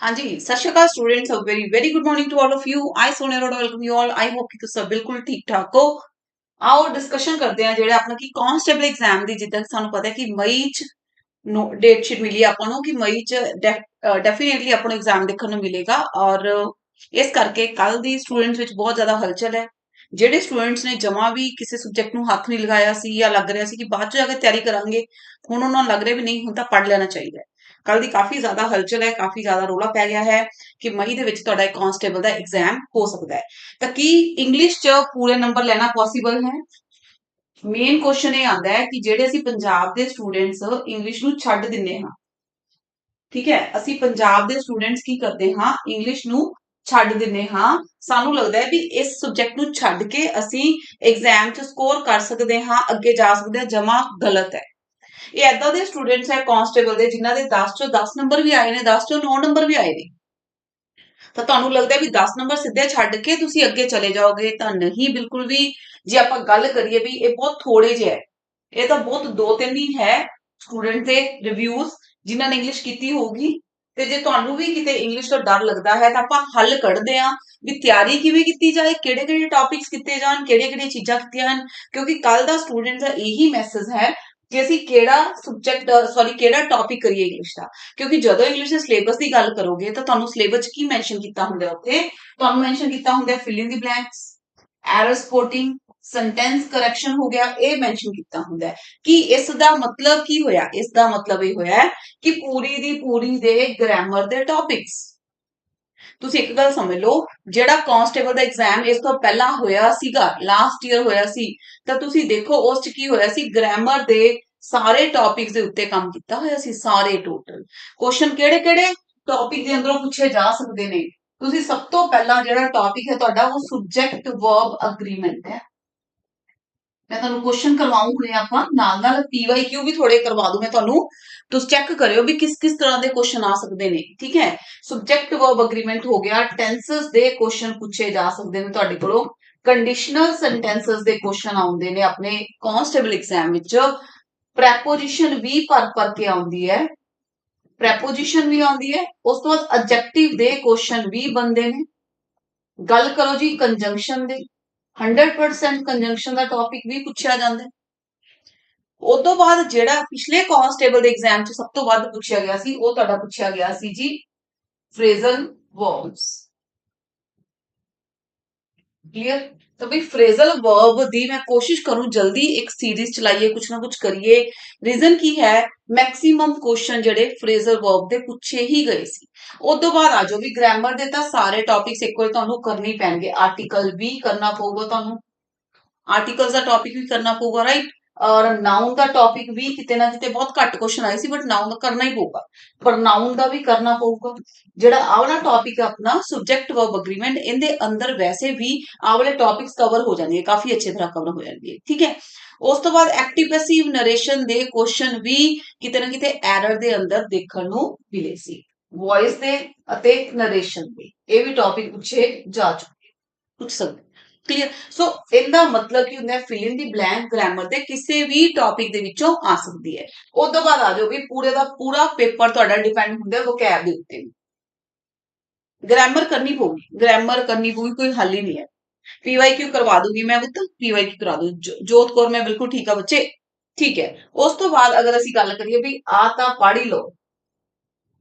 ਹਾਂਜੀ, ਸਤਿ ਸ਼੍ਰੀ ਅਕਾਲ students a very very good morning to all of you I Sonia Rod welcome you all I hope ਕਿ ਤੁਸੀਂ ਬਿਲਕੁਲ ਠੀਕ ਠਾਕ ਹੋ। ਆਓ ਡਿਸਕਸ਼ਨ ਕਰਦੇ ਹਾਂ ਜਿਹੜਾ ਆਪਣਾ ਕਿ ਕਾਂਸਟੇਬਲ ਐਗਜ਼ਾਮ ਦੀ, ਜਿੱਦਾਂ ਸਾਨੂੰ ਪਤਾ ਹੈ ਕਿ ਮਈ ਚ ਡੇਟ ਸ਼ੀਟ ਮਿਲੀ ਆਪਾਂ ਨੂੰ ਕਿ ਮਈ ਚ ਡੈਫੀਨਿਟਲੀ ਆਪਾਂ ਨੂੰ ਐਗਜ਼ਾਮ ਦੇਖਣ ਨੂੰ ਮਿਲੇਗਾ। ਔਰ ਇਸ ਕਰਕੇ ਕੱਲ ਦੀ ਸਟੂਡੈਂਟਸ ਵਿੱਚ ਬਹੁਤ ਜ਼ਿਆਦਾ ਹਲਚਲ ਹੈ। ਜਿਹੜੇ ਸਟੂਡੈਂਟਸ ਨੇ ਜਮਾ ਵੀ ਕਿਸੇ ਸਬਜੈਕਟ ਨੂੰ ਹੱਥ ਨਹੀਂ ਲਗਾਇਆ ਸੀ ਜਾਂ ਲੱਗ ਰਿਹਾ ਸੀ ਕਿ ਬਾਅਦ ਚ ਜਾ ਕੇ ਤਿਆਰੀ ਕਰਾਂਗੇ, ਹੁਣ ਉਹਨਾਂ ਨੂੰ ਲੱਗ ਰਿਹਾ ਵੀ ਨਹੀਂ, ਹੁਣ ਤਾਂ ਪੜ ਲੈਣਾ ਚਾਹੀਦਾ ਹੈ। ਕੱਲ ਦੀ ਕਾਫੀ ਜ਼ਿਆਦਾ ਹਲਚਲ ਹੈ, ਕਾਫੀ ਜ਼ਿਆਦਾ ਰੋਲਾ ਪੈ ਗਿਆ ਹੈ ਕਿ ਮਈ ਦੇ ਵਿੱਚ ਤੁਹਾਡਾ ਕਾਂਸਟੇਬਲ ਦਾ ਐਗਜ਼ਾਮ ਹੋ ਸਕਦਾ ਹੈ। ਤਾਂ ਕੀ ਇੰਗਲਿਸ਼ 'ਚ ਪੂਰੇ ਨੰਬਰ ਲੈਣਾ ਪੋਸੀਬਲ ਹੈ? ਮੇਨ ਕੁਐਸਚਨ ਇਹ ਆਂਦਾ ਹੈ ਕਿ ਜਿਹੜੇ ਅਸੀਂ ਪੰਜਾਬ ਦੇ ਸਟੂਡੈਂਟਸ ਇੰਗਲਿਸ਼ ਨੂੰ ਛੱਡ ਦਿੰਨੇ ਹਾਂ, ਠੀਕ ਹੈ, ਅਸੀਂ ਪੰਜਾਬ ਦੇ ਸਟੂਡੈਂਟਸ ਕੀ ਕਰਦੇ ਹਾਂ? ਇੰਗਲਿਸ਼ ਨੂੰ ਛੱਡ ਦਿੰਨੇ ਹਾਂ। ਸਾਨੂੰ ਲੱਗਦਾ ਹੈ ਵੀ ਇਸ ਸਬਜੈਕਟ ਨੂੰ ਛੱਡ ਕੇ ਅਸੀਂ ਐਗਜ਼ਾਮ 'ਚ ਸਕੋਰ ਕਰ ਸਕਦੇ ਹਾਂ, ਅੱਗੇ ਜਾ ਸਕਦੇ ਹਾਂ, ਜਮਾ ਗਲਤ ਹੈ। ਇਹ ਐਦਾਂ ਦੇ ਸਟੂਡੈਂਟਸ ਹੈ ਕਾਂਸਟੇਬਲ ਦੇ, ਜਿਨ੍ਹਾਂ ਦੇ 10 ਚੋਂ 10 ਨੰਬਰ ਵੀ ਆਏ ਨੇ 10 ਚੋਂ 9 ਨੰਬਰ ਵੀ ਆਏ ਨੇ। ਤਾਂ ਤੁਹਾਨੂੰ ਲੱਗਦਾ ਵੀ 10 ਨੰਬਰ ਸਿੱਧੇ ਛੱਡ ਕੇ ਤੁਸੀਂ ਅੱਗੇ ਚਲੇ ਜਾਓਗੇ? ਤਾਂ ਨਹੀਂ, ਬਿਲਕੁਲ ਵੀ। ਜੇ ਆਪਾਂ ਗੱਲ ਕਰੀਏ ਵੀ ਇਹ ਬਹੁਤ ਥੋੜੇ ਜਿਹੇ ਹੈ। ਇਹ ਤਾਂ ਬਹੁਤ ਦੋ ਤਿੰਨ ਹੀ ਹੈ ਸਟੂਡੈਂਟ ਦੇ ਰਿਵਿਊਜ਼ ਜਿਨ੍ਹਾਂ ਨੇ ਇੰਗਲਿਸ਼ ਕੀਤੀ ਹੋਊਗੀ। ਤੇ ਜੇ ਤੁਹਾਨੂੰ ਵੀ ਕਿਤੇ ਇੰਗਲਿਸ਼ ਤੋਂ ਡਰ ਲੱਗਦਾ ਹੈ ਤਾਂ ਆਪਾਂ ਹੱਲ ਕੱਢਦੇ ਆਂ ਵੀ ਤਿਆਰੀ ਕਿਵੇਂ ਕੀਤੀ ਜਾਏ ਕਿਹੜੇ ਕਿਹੜੇ ਟੌਪਿਕਸ ਕੀਤੇ ਜਾਣ ਕਿਹੜੇ ਕਿਹੜੇ ਚੀਜ਼ਾਂ ਕੀਤੀਆਂ ਹਨ, ਕਿਉਂਕਿ ਕੱਲ ਦਾ ਸਟੂਡੈਂਟ ਦਾ ਇਹੀ ਮੈਸੇਜ ਹੈ ਕਿ ਅਸੀਂ ਕਿਹੜਾ ਸਬਜੈਕਟ ਸੌਰੀ ਕਿਹੜਾ ਟੌਪਿਕ ਕਰੀਏ ਇੰਗਲਿਸ਼ ਦਾ। ਕਿਉਂਕਿ ਜਦੋਂ ਇੰਗਲਿਸ਼ ਦੇ ਸਿਲੇਬਸ ਦੀ ਗੱਲ ਕਰੋਗੇ ਤਾਂ ਤੁਹਾਨੂੰ ਸਿਲੇਬਸ ਕੀ ਮੈਂਸ਼ਨ ਕੀਤਾ ਹੁੰਦਾ ਉੱਥੇ? ਤੁਹਾਨੂੰ ਮੈਂਸ਼ਨ ਕੀਤਾ ਹੁੰਦਾ fill in the blanks error spotting sentence correction ਹੋ ਗਿਆ, ਇਹ ਮੈਂਸ਼ਨ ਕੀਤਾ ਹੁੰਦਾ ਹੈ ਕਿ ਇਸ ਦਾ ਮਤਲਬ ਕੀ ਹੋਇਆ? ਇਸ ਦਾ ਮਤਲਬ ਇਹ ਹੋਇਆ ਕਿ ਪੂਰੀ ਦੀ ਪੂਰੀ ਦੇ ਗ੍ਰਾਮਰ ਦੇ ਟੌਪਿਕਸ ਤੁਸੀਂ ਇੱਕ ਗੱਲ ਸਮਝ ਲਓ, ਜਿਹੜਾ ਕਾਂਸਟੇਬਲ ਦਾ ਐਗਜ਼ਾਮ ਇਸ ਤੋਂ ਪਹਿਲਾਂ ਹੋਇਆ ਸੀਗਾ ਲਾਸਟ ਈਅਰ ਹੋਇਆ ਸੀ, ਤਾਂ ਤੁਸੀਂ ਦੇਖੋ ਉਸ ਚ ਕੀ ਹੋਇਆ ਸੀ? ਗ੍ਰਾਮਰ ਦੇ ਸਾਰੇ ਟੌਪਿਕਸ ਦੇ ਉੱਤੇ ਕੰਮ ਕੀਤਾ ਹੋਇਆ ਸੀ, ਸਾਰੇ ਟੋਟਲ ਕੁਐਸਚਨ ਕਿਹੜੇ ਕਿਹੜੇ? ਟੌਪਿਕ ਦੇ ਅੰਦਰੋਂ ਪੁੱਛੇ ਜਾ ਸਕਦੇ ਨੇ। ਤੁਸੀਂ ਸਭ ਤੋਂ ਪਹਿਲਾਂ ਜਿਹੜਾ ਟੌਪਿਕ ਹੈ ਤੁਹਾਡਾ, ਉਹ ਸਬਜੈਕਟ ਵਰਬ ਅਗਰੀਮੈਂਟ ਹੈ। ਮੈਂ ਤੁਹਾਨੂੰ ਕੁਐਸਚਨ ਕਰਵਾਉਂ ਹੁਣੇ ਆਪਾਂ, ਨਾਲ ਨਾਲ ਪੀਵਾਈਕਿਊ ਵੀ ਥੋੜੇ ਕਰਵਾ ਦੂੰ ਮੈਂ ਤੁਹਾਨੂੰ। ਤੁਸੀਂ ਚੈੱਕ ਕਰਿਓ ਵੀ ਕਿਸ ਕਿਸ ਤਰ੍ਹਾਂ ਦੇ ਕੁਐਸਚਨ ਆ ਸਕਦੇ ਨੇ, ਠੀਕ ਹੈ? ਸਬਜੈਕਟ ਵਰਬ ਅਗਰੀਮੈਂਟ ਹੋ ਗਿਆ ਟੈਂਸਸ ਦੇ ਕੁਐਸਚਨ ਪੁੱਛੇ ਜਾ ਸਕਦੇ ਨੇ ਤੁਹਾਡੇ ਕੋਲੋਂ। ਕੰਡੀਸ਼ਨਲ ਸੈਂਟੈਂਸਸ ਦੇ ਕੁਐਸਚਨ ਆਉਂਦੇ ਨੇ ਆਪਣੇ ਕਨਸਟੇਬਲ ਐਗਜ਼ਾਮ ਵਿੱਚ। ਪ੍ਰੈਪੋਜੀਸ਼ਨ ਵੀ ਭਰ ਭਰ ਕੇ ਆਉਂਦੀ ਹੈ। ਪ੍ਰੈਪੋਜੀਸ਼ਨ ਵੀ ਆਉਂਦੀ ਹੈ, ਉਸ ਤੋਂ ਬਾਅਦ ਐਡਜੈਕਟਿਵ ਦੇ ਕੁਐਸਚਨ ਵੀ ਬੰਦੇ ਨੇ। ਗੱਲ ਕਰੋ ਜੀ ਕੰਜੰਕਸ਼ਨ ਦੇ। 100% ਕੰਜੰਕਸ਼ਨ ਦਾ ਟੌਪਿਕ ਵੀ ਪੁੱਛਿਆ ਜਾਂਦਾ ਹੈ। ਉਸ ਤੋਂ ਬਾਅਦ ਜਿਹੜਾ ਪਿਛਲੇ ਕਾਂਸਟੇਬਲ ਦੇ ਐਗਜ਼ਾਮ 'ਚ ਸਭ ਤੋਂ ਵੱਧ ਪੁੱਛਿਆ ਗਿਆ ਸੀ, ਉਹ ਤੁਹਾਡਾ ਪੁੱਛਿਆ ਗਿਆ ਸੀ ਜੀ ਫਰੇਜ਼ਲ ਵਰਬਸ ਕਲੀਅਰ ਤਾਂ ਵੀ ਫਰੇਜ਼ਲ ਵਰਬ ਦੀ ਮੈਂ ਕੋਸ਼ਿਸ਼ ਕਰੂੰ ਜਲਦੀ ਇੱਕ ਸੀਰੀਜ਼ ਚਲਾਈਏ ਕੁਝ ਨਾ ਕੁਝ ਕਰੀਏ। ਰੀਜ਼ਨ ਕੀ ਹੈ? ਮੈਕਸਿਮਮ ਕੁਐਸਚਨ ਜਿਹੜੇ ਫਰੇਜ਼ਲ ਵਰਬ ਦੇ ਪੁੱਛੇ ਹੀ ਗਏ ਸੀ। ਉਸ ਤੋਂ ਬਾਅਦ ਆ ਜਾਓ ਵੀ ਗ੍ਰਾਮਰ ਦੇ ਤਾਂ ਸਾਰੇ ਟੌਪਿਕਸ ਇੱਕ ਵਾਰ ਤੁਹਾਨੂੰ ਕਰਨੇ ਪੈਣਗੇ। ਆਰਟੀਕਲ ਵੀ ਕਰਨਾ ਪਊਗਾ ਤੁਹਾਨੂੰ। ਆਰਟੀਕਲਸ ਦਾ ਟੌਪਿਕ ਵੀ ਕਰਨਾ ਪਊਗਾ ਰਾਈਟ ਔਰ ਨਾਉਨ ਦਾ ਟੌਪਿਕ ਵੀ ਕਿਤੇ ਨਾ ਕਿਤੇ ਬਹੁਤ ਘੱਟ ਕੁਐਸਚਨ ਆਏ ਸੀ ਬਟ ਨਾਉਨ ਦਾ ਕਰਨਾ ਹੀ ਪਊਗਾ। ਪਰ ਨਾਉਨ ਦਾ ਵੀ ਕਰਨਾ ਪਊਗਾ। ਜਿਹੜਾ ਆਵਲਾ ਟੌਪਿਕ ਆਪਣਾ ਸਬਜੈਕਟ ਵਰਬ ਅਗਰੀਮੈਂਟ ਇਹਦੇ ਅੰਦਰ ਵੈਸੇ ਵੀ ਆਵਲੇ ਟੌਪਿਕਸ ਕਵਰ ਹੋ ਜਾਂਦੇ ਕਾਫੀ ਅੱਛੇ ਤਰ੍ਹਾਂ ਕਵਰ ਹੋ ਜਾਂਦੇ ਠੀਕ ਹੈ? ਉਸ ਤੋਂ ਬਾਅਦ ਐਕਟਿਵ ਪੈਸਿਵ ਨਰੇਸ਼ਨ ਦੇ ਕੁਐਸਚਨ ਵੀ ਕਿਤੇ ਨਾ ਕਿਤੇ ਐਰਰ ਦੇ ਅੰਦਰ ਦੇਖਣ ਨੂੰ ਮਿਲੇ ਸੀ। ਵੌਇਸ ਦੇ ਅਤੇ ਨਰੇਸ਼ਨ ਦੇ, ਇਹ ਵੀ ਟੌਪਿਕ ਪੁੱਛੇ ਜਾ ਚੁੱਕੇ। ਪੁੱਛ ਸਕਦੇ ਕਲੀਅਰ ਸੋ ਇਹਦਾ ਮਤਲਬ ਕੀ ਹੁੰਦਾ ਹੈ fill in the blank grammar ਤੇ ਕਿਸੇ ਵੀ ਟੌਪਿਕ ਦੇ ਵਿੱਚੋਂ ਆ ਸਕਦੀ ਹੈ। ਉਸ ਤੋਂ ਬਾਅਦ ਆ ਜਾਓ ਵੀ ਪੂਰੇ ਦਾ ਪੂਰਾ ਪੇਪਰ ਤੁਹਾਡਾ ਡਿਪੈਂਡ ਹੁੰਦਾ ਹੈ ਵੋਕੈਬ ਦੇ ਉੱਤੇ। ਗ੍ਰਾਮਰ ਕਰਨੀ ਪਊਗੀ। ਗ੍ਰਾਮਰ ਕਰਨੀ ਪਊਗੀ, ਕੋਈ ਹੱਲ ਹੀ ਨਹੀਂ ਹੈ। ਪੀਵਾਈਕਿਊ ਕਰਵਾ ਦੂੰਗੀ ਮੈਂ ਬੁੱਤ ਪੀਵਾਈਕਿਊ ਕਰਾ ਦੂੰ ਜੋਤ ਕੌਰ, ਮੈਂ ਬਿਲਕੁਲ ਠੀਕ ਆ ਬੱਚੇ। ਠੀਕ ਹੈ। ਉਸ ਤੋਂ ਬਾਅਦ ਅਗਰ ਅਸੀਂ ਗੱਲ ਕਰੀਏ ਵੀ ਆ ਤਾਂ ਪੜ੍ਹ ਹੀ ਲਓ।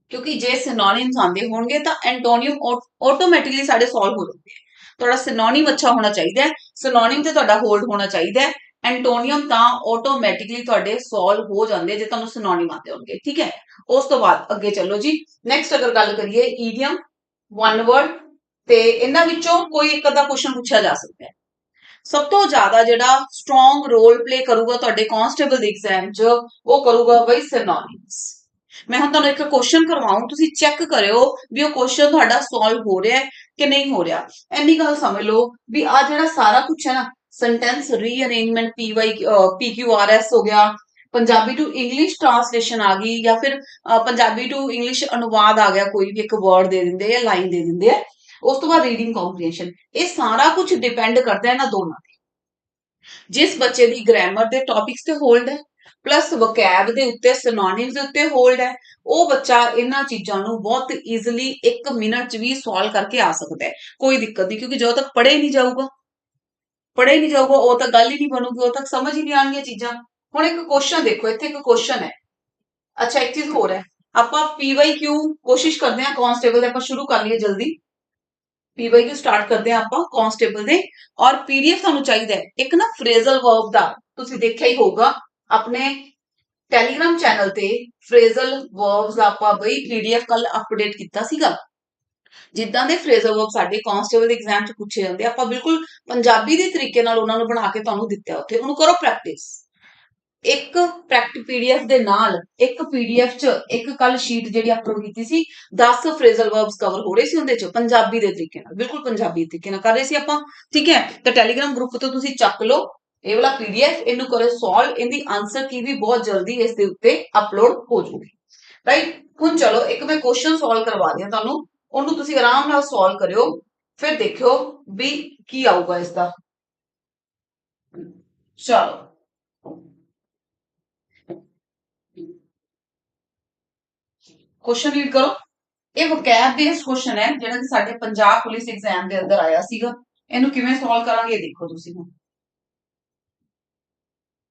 ਕਿਉਂਕਿ ਜੇ ਸਿਨੋਨਿਮਸ ਆਉਂਦੇ ਹੋਣਗੇ ਤਾਂ ਐਂਟੋਨੀਮ ਆਟੋਮੈਟਿਕਲੀ ਸਾਡੇ ਸੋਲਵ ਹੋ ਜਾਂਦੇ ਆ ਤੁਹਾਡਾ ਸਿਨੋਨਿਮ ਅੱਛਾ ਹੋਣਾ ਚਾਹੀਦਾ ਹੈ। ਸਿਨੋਨਿਮ ਤੇ ਤੁਹਾਡਾ ਹੋਲਡ ਹੋਣਾ ਚਾਹੀਦਾ ਹੈ। ਐਂਟੋਨੀਅਮ ਤਾਂ ਆਟੋਮੈਟਿਕਲੀ ਤੁਹਾਡੇ ਸੋਲਵ ਹੋ ਜਾਂਦੇ ਜੇ ਤੁਹਾਨੂੰ ਸਿਨੋਨਿਮ ਆਉਂਦੇ ਹੋਣਗੇ, ਠੀਕ ਹੈ? ਉਸ ਤੋਂ ਬਾਅਦ ਅੱਗੇ ਚੱਲੋ ਜੀ। ਨੈਕਸਟ ਅਗਰ ਗੱਲ ਕਰੀਏ ਈਡੀਅਮ ਵਨ ਵਰਡ ਤੇ ਇਹਨਾਂ ਵਿੱਚੋਂ ਕੋਈ ਇੱਕ ਅੱਧਾ ਕੁਐਸਚਨ ਪੁੱਛਿਆ ਜਾ ਸਕਦਾ ਹੈ। ਸਭ ਤੋਂ ਜ਼ਿਆਦਾ ਜਿਹੜਾ ਸਟਰੋਂਗ ਰੋਲ ਪਲੇ ਕਰੂਗਾ ਤੁਹਾਡੇ ਕਾਂਸਟੇਬਲ ਦੇ ਐਗਜ਼ਾਮ 'ਚ, ਉਹ ਕਰੂਗਾ ਬਈ ਸਿਨੋਨਿਮਸ ਮੈਂ ਹੁਣ ਤੁਹਾਨੂੰ ਇੱਕ ਕੁਐਸਚਨ ਕਰਵਾਉਂ, ਤੁਸੀਂ ਚੈੱਕ ਕਰਿਓ ਵੀ ਉਹ ਕੁਐਸਚਨ ਤੁਹਾਡਾ ਸੋਲਵ ਹੋ ਰਿਹਾ ਹੈ। ਕਿ ਨਹੀਂ ਹੋ ਰਿਹਾ? ਐਨੀ ਗੱਲ ਸਮਝ ਲਓ ਵੀ ਆ ਜਿਹੜਾ ਸਾਰਾ ਕੁਝ ਹੈ ਨਾ ਸੈਂਟੈਂਸ ਰੀਅਰੇਂਜਮੈਂਟ ਪੀਵਾਈ ਪੀਕਿਊਆਰਐਸ ਹੋ ਗਿਆ, ਪੰਜਾਬੀ ਟੂ ਇੰਗਲਿਸ਼ ਟ੍ਰਾਂਸਲੇਸ਼ਨ ਆ ਗਈ ਜਾਂ ਫਿਰ ਪੰਜਾਬੀ ਟੂ ਇੰਗਲਿਸ਼ ਅਨੁਵਾਦ ਆ ਗਿਆ, ਕੋਈ ਵੀ ਇੱਕ ਵਰਡ ਦੇ ਦਿੰਦੇ ਜਾਂ ਲਾਈਨ ਦੇ ਦਿੰਦੇ ਆ, ਉਸ ਤੋਂ ਬਾਅਦ ਰੀਡਿੰਗ ਕੰਪਰੀਹੈਂਸ਼ਨ ਇਹ ਸਾਰਾ ਕੁਝ ਡਿਪੈਂਡ ਕਰਦਾ ਹੈ ਇਹਨਾਂ ਦੋਨਾਂ ਤੇ। ਜਿਸ ਬੱਚੇ ਦੀ ਗ੍ਰਾਮਰ ਦੇ ਟੌਪਿਕਸ ਤੇ ਹੋਲਡ ਹੈ ਪਲੱਸ ਵੋਕੈਬ ਦੇ ਉੱਤੇ ਸਿਨੋਨਿਮਸ ਦੇ ਉੱਤੇ ਹੋਲਡ ਹੈ। ਉਹ ਬੱਚਾ ਇਹਨਾਂ ਚੀਜ਼ਾਂ ਨੂੰ ਬਹੁਤ ਈਜ਼ੀਲੀ 1 ਮਿੰਟ 'ਚ ਵੀ ਸੋਲਵ ਕਰਕੇ ਆ ਸਕਦਾ ਹੈ। ਕੋਈ ਦਿੱਕਤ ਨਹੀਂ, ਕਿਉਂਕਿ ਜਦੋਂ ਤੱਕ ਪੜ੍ਹੇ ਨਹੀਂ ਜਾਊਗਾ, ਪੜ੍ਹੇ ਨਹੀਂ ਜਾਊਗਾ, ਉਹ ਤਾਂ ਗੱਲ ਹੀ ਨਹੀਂ ਬਣੂਗੀ, ਉਹ ਤੱਕ ਸਮਝ ਹੀ ਨਹੀਂ ਆਣਗੀਆਂ ਚੀਜ਼ਾਂ। ਹੁਣ ਇੱਕ ਕੁਐਸਚਨ ਦੇਖੋ, ਇੱਥੇ ਇੱਕ ਕੁਐਸਚਨ ਹੈ। ਅੱਛਾ, ਇੱਕ ਚੀਜ਼ ਹੋਰ ਹੈ। ਆਪਾਂ ਪੀਵਾਈਕਿਊ ਕੋਸ਼ਿਸ਼ ਕਰਦੇ ਹਾਂ ਕਾਂਸਟੇਬਲ ਦੇ ਆਪਾਂ ਸ਼ੁਰੂ ਕਰ ਲਈਏ ਜਲਦੀ। ਪੀਵਾਈਕਿਊ ਸਟਾਰਟ ਕਰਦੇ ਹਾਂ ਆਪਾਂ ਕਾਂਸਟੇਬਲ ਦੇ। ਔਰ ਪੀਡੀਐਫ ਤੁਹਾਨੂੰ ਚਾਹੀਦਾ ਹੈ। ਇੱਕ ਨਾ ਫਰੇਜ਼ਲ ਵਰਬ ਦਾ, ਤੁਸੀਂ ਦੇਖਿਆ ਹੀ ਹੋਊਗਾ। ਆਪਣੇ ਟੈਲੀਗ੍ਰਾਮ ਚੈਨਲ ਤੇ ਫਰੇਜ਼ਲ ਵਰਬਸ ਦਾ ਆਪਾਂ ਬਈ ਪੀਡੀਐਫ ਕੱਲ ਅਪਡੇਟ ਕੀਤਾ ਸੀਗਾ। ਜਿੱਦਾਂ ਦੇ ਫਰੇਜ਼ਲ ਵਰਬ ਸਾਡੇ ਕਾਂਸਟੇਬਲ ਦੇ ਐਗਜ਼ਾਮ 'ਚ ਪੁੱਛੇ ਜਾਂਦੇ, ਆਪਾਂ ਬਿਲਕੁਲ ਪੰਜਾਬੀ ਦੇ ਤਰੀਕੇ ਨਾਲ ਉਹਨਾਂ ਨੂੰ ਬਣਾ ਕੇ ਤੁਹਾਨੂੰ ਦਿੱਤਾ ਉੱਥੇ। ਉਹਨੂੰ ਕਰੋ ਪ੍ਰੈਕਟਿਸ ਇੱਕ ਪ੍ਰੈਕਟ ਪੀਡੀਐਫ ਦੇ ਨਾਲ, ਇੱਕ ਪੀਡੀਐਫ 'ਚ ਇੱਕ ਕੱਲ ਸ਼ੀਟ ਜਿਹੜੀ ਅਪਲੋਡ ਕੀਤੀ ਸੀ 10 ਫਰੇਜ਼ਲ ਵਰਬਸ ਕਵਰ ਹੋ ਰਹੇ ਸੀ ਉਹਦੇ 'ਚ, ਪੰਜਾਬੀ ਦੇ ਤਰੀਕੇ ਨਾਲ, ਬਿਲਕੁਲ ਪੰਜਾਬੀ ਤਰੀਕੇ ਨਾਲ ਕਰ ਰਹੇ ਸੀ ਆਪਾਂ। ਠੀਕ ਹੈ? ਤਾਂ ਟੈਲੀਗ੍ਰਾਮ ਗਰੁੱਪ ਤੋਂ ਤੁਸੀਂ ਚੱਕ ਲਓ। ਇਹ ਵਾਲਾ ਪੀਡੀਐਫ ਇਹਨੂੰ ਕਰੋ ਸੋਲਵ ਇਹਦੀ ਆਨਸਰ ਕੀ ਵੀ ਬਹੁਤ ਜਲਦੀ ਇਸ ਦੇ ਉੱਤੇ ਅਪਲੋਡ ਹੋ ਜੂਗੀ। ਰਾਈਟ ਹੁਣ ਚਲੋ, ਇੱਕ ਮੈਂ ਕੁਐਸਚਨ ਸੋਲਵ ਕਰਵਾ ਦਿਆਂ ਤੁਹਾਨੂੰ। ਉਹਨੂੰ ਤੁਸੀਂ ਆਰਾਮ ਨਾਲ ਸੋਲਵ ਕਰਿਓ। ਫਿਰ ਦੇਖਿਓ ਵੀ ਕੀ ਆਊਗਾ ਇਸ ਦਾ ਚਲੋ। ਕੁਐਸਚਨ ਰੀਡ ਕਰੋ। ਇਹ ਵੋਕੈਬ ਬੇਸਡ ਕੁਐਸਚਨ ਹੈ, ਜਿਹੜਾ ਕਿ ਸਾਡੇ ਪੰਜਾਬ ਪੁਲਿਸ ਐਗਜ਼ਾਮ ਦੇ ਅੰਦਰ ਆਇਆ ਸੀਗਾ। ਇਹਨੂੰ ਕਿਵੇਂ ਸੋਲਵ ਕਰਾਂਗੇ ਦੇਖੋ ਤੁਸੀਂ ਹੁਣ।